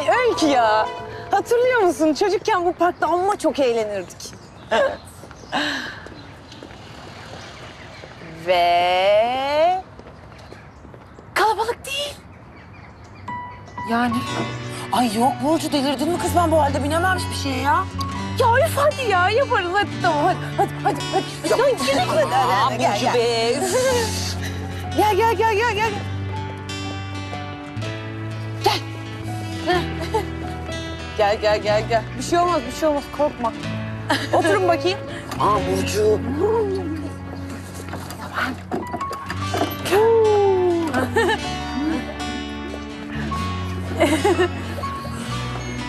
Ay Öykü ya. Hatırlıyor musun? Çocukken bu parkta amma çok eğlenirdik. Ve... Kalabalık değil. Yani. Ay yok Burcu delirdin mi kız ben bu halde binemem bir şeye ya. Ya üf hadi ya yaparız hadi tamam hadi hadi hadi hadi. hadi. Hadi, gidelim, hadi, hadi, Aa hadi, gel, Burcu gel. be. üf. Gel gel gel gel gel. Gel. Gel gel gel gel. Bir şey olmaz bir şey olmaz korkma. Oturun bakayım. Aa Burcu.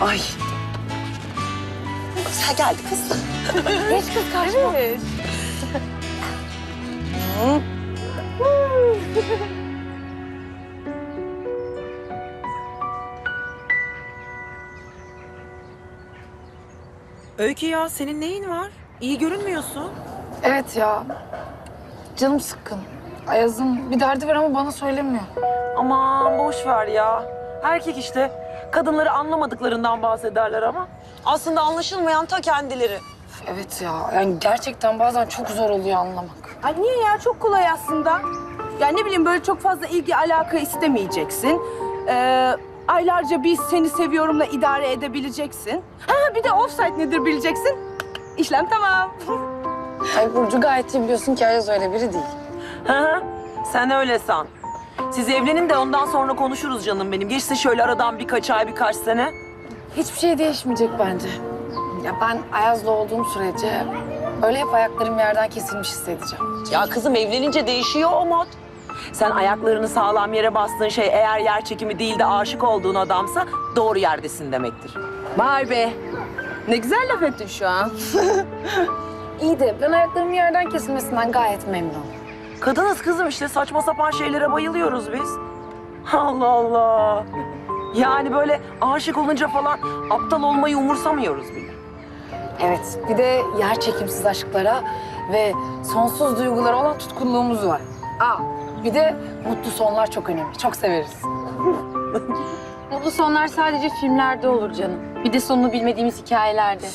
Ay. Sen geldi kız. Geç kız kaçma. Evet. Öykü ya senin neyin var? İyi görünmüyorsun. Evet ya. Canım sıkkın. Ayaz'ın bir derdi var ama bana söylemiyor. Aman boş ver ya. Erkek işte. Kadınları anlamadıklarından bahsederler ama. Aslında anlaşılmayan ta kendileri. Evet ya. Yani gerçekten bazen çok zor oluyor anlamak. Ay niye ya? Çok kolay aslında. Yani ne bileyim böyle çok fazla ilgi alaka istemeyeceksin. Ee, aylarca bir seni seviyorumla idare edebileceksin. Ha bir de offside nedir bileceksin. İşlem tamam. Ay Burcu gayet iyi biliyorsun ki Ayaz öyle biri değil. Hı hı. Sen öyle san. Siz evlenin de ondan sonra konuşuruz canım benim. Geçsin şöyle aradan birkaç ay, birkaç sene. Hiçbir şey değişmeyecek bence. Ya ben Ayaz'la olduğum sürece öyle hep ayaklarım yerden kesilmiş hissedeceğim. Ya kızım evlenince değişiyor o mod. Sen ayaklarını sağlam yere bastığın şey eğer yer çekimi değil de aşık olduğun adamsa doğru yerdesin demektir. Vay be. Ne güzel laf ettin şu an. İyi de ben ayaklarımın yerden kesilmesinden gayet memnunum. Kadınız kızım işte saçma sapan şeylere bayılıyoruz biz. Allah Allah. Yani böyle aşık olunca falan aptal olmayı umursamıyoruz bile. Evet, bir de yer çekimsiz aşklara ve sonsuz duygulara olan tutkunluğumuz var. Aa, bir de mutlu sonlar çok önemli. Çok severiz. mutlu sonlar sadece filmlerde olur canım. Bir de sonunu bilmediğimiz hikayelerde.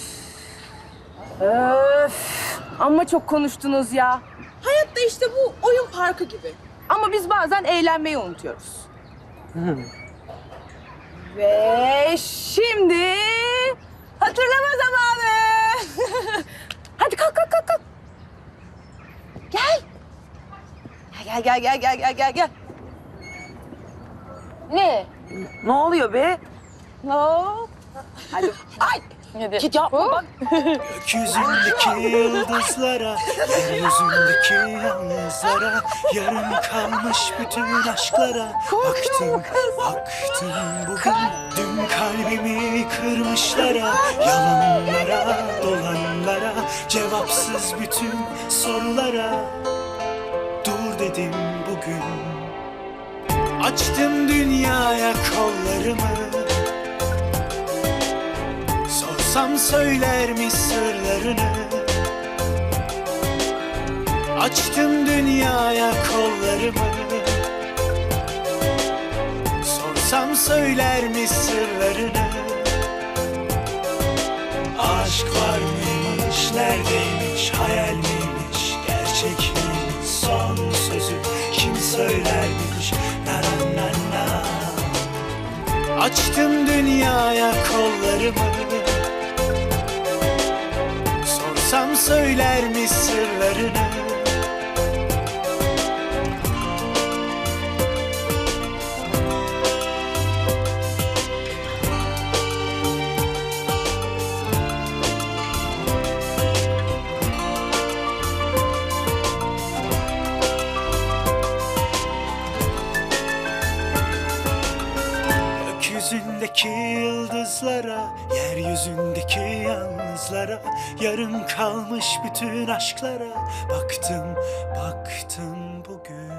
Öf. Amma çok konuştunuz ya. Hayatta işte bu oyun parkı gibi. Ama biz bazen eğlenmeyi unutuyoruz. Ve şimdi hatırlama zamanı. Gel gel gel gel gel gel gel. Ne? Ne oluyor be? Hop. Hadi. Ay. Hadi. Git yapma bak. Gökyüzündeki yıldızlara, yeryüzündeki yalnızlara, yarım kalmış bütün aşklara baktım, baktım bugün. Dün kalbimi kırmışlara, yalanlara, dolanlara, cevapsız bütün sorulara dedim bugün. Açtım dünyaya kollarımı. Sorsam söyler mi sırlarını? Açtım dünyaya kollarımı. Sorsam söyler mi sırlarını? Aşk var mıymış, neredeymiş, hayal miymiş, gerçek miymiş Açtım dünyaya kollarımı. Sorsam söyler mi sırlarını yıldızlara, yeryüzündeki yalnızlara, yarım kalmış bütün aşklara baktım, baktım bugün.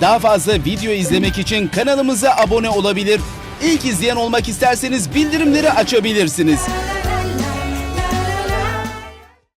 Daha fazla video izlemek için kanalımıza abone olabilir. İlk izleyen olmak isterseniz bildirimleri açabilirsiniz.